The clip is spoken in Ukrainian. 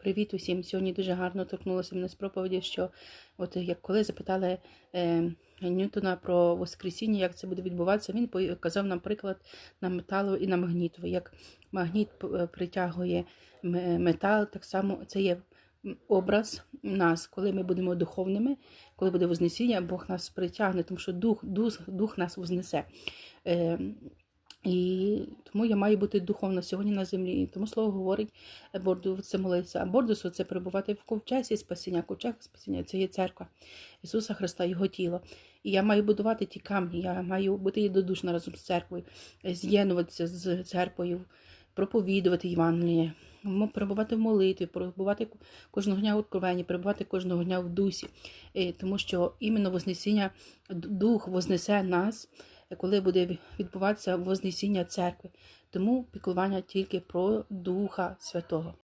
Привіт усім! Сьогодні дуже гарно торкнулося мене з проповіді, що от як коли запитали е, Ньютона про Воскресіння, як це буде відбуватися, він показав нам приклад на металу і на магнітову. Як магніт е, притягує метал, так само це є образ нас, коли ми будемо духовними, коли буде Вознесіння, Бог нас притягне, тому що дух, дух, дух нас вознесе. Е, і тому я маю бути духовна сьогодні на землі. І тому слово говорить борду це молитися. А бордусу це перебувати в ковчесі спасіння. Ковчег спасіння це є церква Ісуса Христа, Його тіло. І я маю будувати ті камні, я маю бути єдодушна разом з церквою, з'єднуватися з церквою, проповідувати Євангеліє, перебувати в молитві, перебувати кожного дня в откровенні, перебувати кожного дня в дусі. Е, Тому що іменно Вознесіння, Дух вознесе нас коли буде відбуватися Вознесіння церкви. Тому піклування тільки про Духа Святого.